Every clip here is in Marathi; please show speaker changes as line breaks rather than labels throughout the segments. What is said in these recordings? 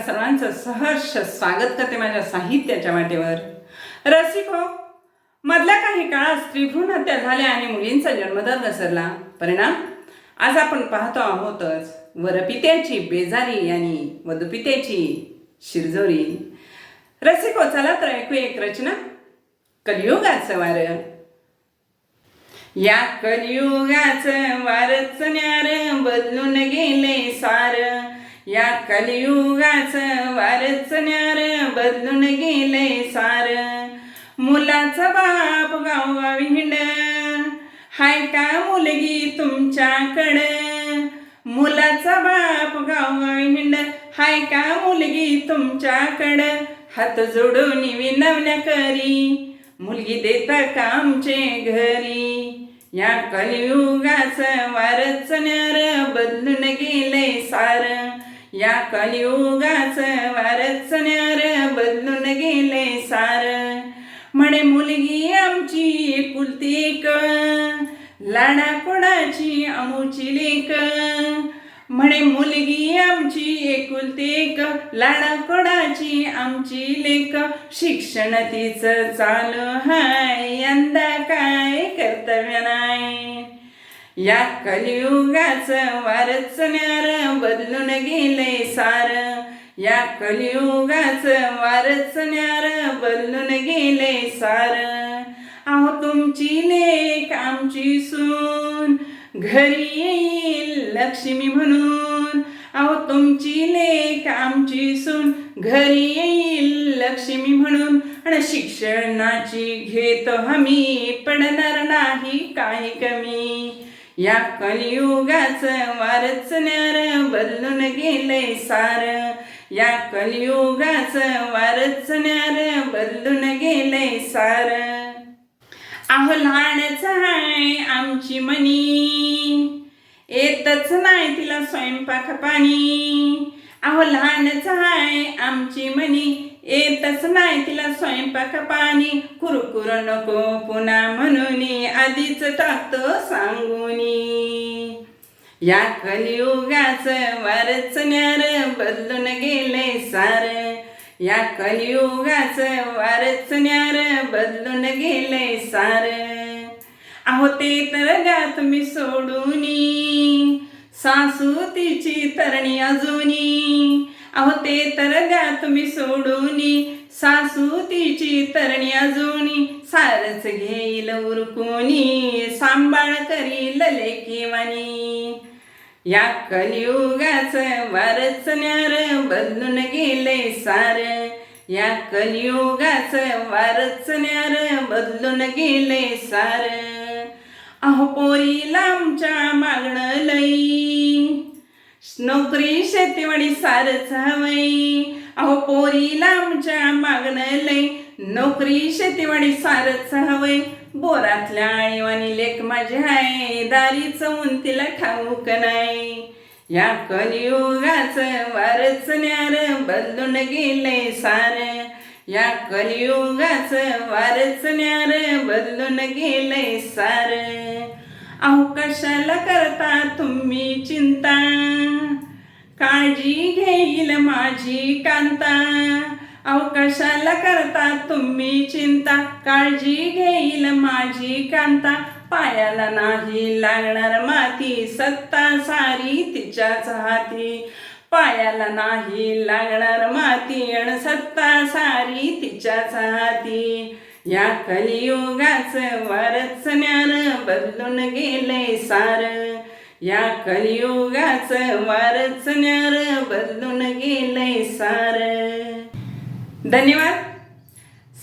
सर्वांचं सहर्ष स्वागत करते माझ्या साहित्याच्या वाटेवर रसिक हो मधल्या काही काळात स्त्रीभ्रूण हत्या झाल्या आणि मुलींचा जन्मदर घसरला. परिणाम? आज आपण पाहतो आहोतच. वरपित्याची बेजारी आणि वधुपित्याची शिरजोरी. रसिको हो, चला तर ऐकू एक रचना. कलियुगाचं वारं. या कलियुगाचं वारच न्यार बदलून गेले सार. या कलियुगाचं वारच न्यार बदलून गेले सार. मुलाचा बाप गावा विंड हाय का मुलगी तुमच्याकडं? मुलाचा बाप गावा विंड हाय का मुलगी तुमच्याकडं? हात जोडून विनवण्या करी. मुलगी देता का आमचे घरी? या कलियुगाचं वारच न्यार बदलून गेले सार. या कलियुगाच वारचण्यार बदलून गेले सार. म्हणे मुलगी आमची एकुलती लाडा कोणाची? अमुची लेक. म्हणे मुलगी आमची एकुलतेक लाडा कोणाची? आमची लेक. शिक्षण तिचं चालू हाय यंदा काय कर्तव्य नाही. या कलियुगाचं वारच न्यार बदलून गेले सार. या कलियुगाचं वारच न्यार बदलून गेले सार. अहो तुमची लेख आमची सून. घरी येईल लक्ष्मी म्हणून. अहो तुमची लेख आमची सून. घरी येईल लक्ष्मी म्हणून. आणि शिक्षणाची घेतो हमी. पडणार नाही काही कमी. या कलियुगाच वारच न्यार बदलून गेले सार. या कलियुगाच वारच न्यार बदलून गेले सार. अहो लहानच आहे आमची मनी येतच नाही तिला स्वयंपाक पाणी. अहो लहानच आहे आमची मनी येतच नाही तिला स्वयंपाक पाणी. कुरकुर नको पुन्हा म्हणून आधीच टाकतो सांगूनी. या कलियुगाच वारच न्यार बदलून गेले सार. या कलियुगाच वारच न्यार बदलून गेले सार. अहो ते तर गात मी सोडूनी. सासू तिची तरणी अजूनी. अहो ते तर गात मी सोडूनी. सासू तिची तरणी अजूनी सारच घेईल उरकुनी सांभाळ करील लेकीवानी. या कलियुगाच वारच न्यार बदलून गेले सार. या कलियुगाच वारच न्यार बदलून गेले सार. अहो पोरीला आमच्या मागणं लई. नोकरी शेतीवाडी सारच हवई. अहो पोरीला आमच्या मागणं लई. नोकरी शेतीवाडी सारच हवय. बोरातल्या आळीवानी लेख माझे हाय. दारी चवून तिला ठाऊक नाही? या कलियुगाच वारच न्यार बदलून गेले सार. या कलियुगाच वारच न्यार बदलून गेले सार. अहो कशाला करता तुम्ही चिंता? काळजी घेईल माझी कांता. अवकाशाला करता तुम्ही चिंता? काळजी घेईल माझी कांता. पायाला नाही लागणार माती सत्ता सारी तिच्याच हाती. पायाला नाही लागणार माती अण सत्ता सारी तिच्याच हाती. या कलियुगाचं वरच ज्ञान बदलून गेले सार. या कलियुगाचं वारच न्यार बदलून गेले सार. धन्यवाद.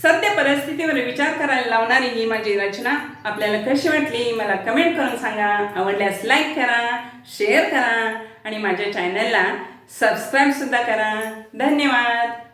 सध्या परिस्थितीवर विचार करायला लावणारी ही माझी रचना. आपल्याला कशी वाटली? मला कमेंट करून सांगा. आवडल्यास लाईक करा शेअर करा आणि माझ्या चॅनलला सबस्क्राईब सुद्धा करा. धन्यवाद.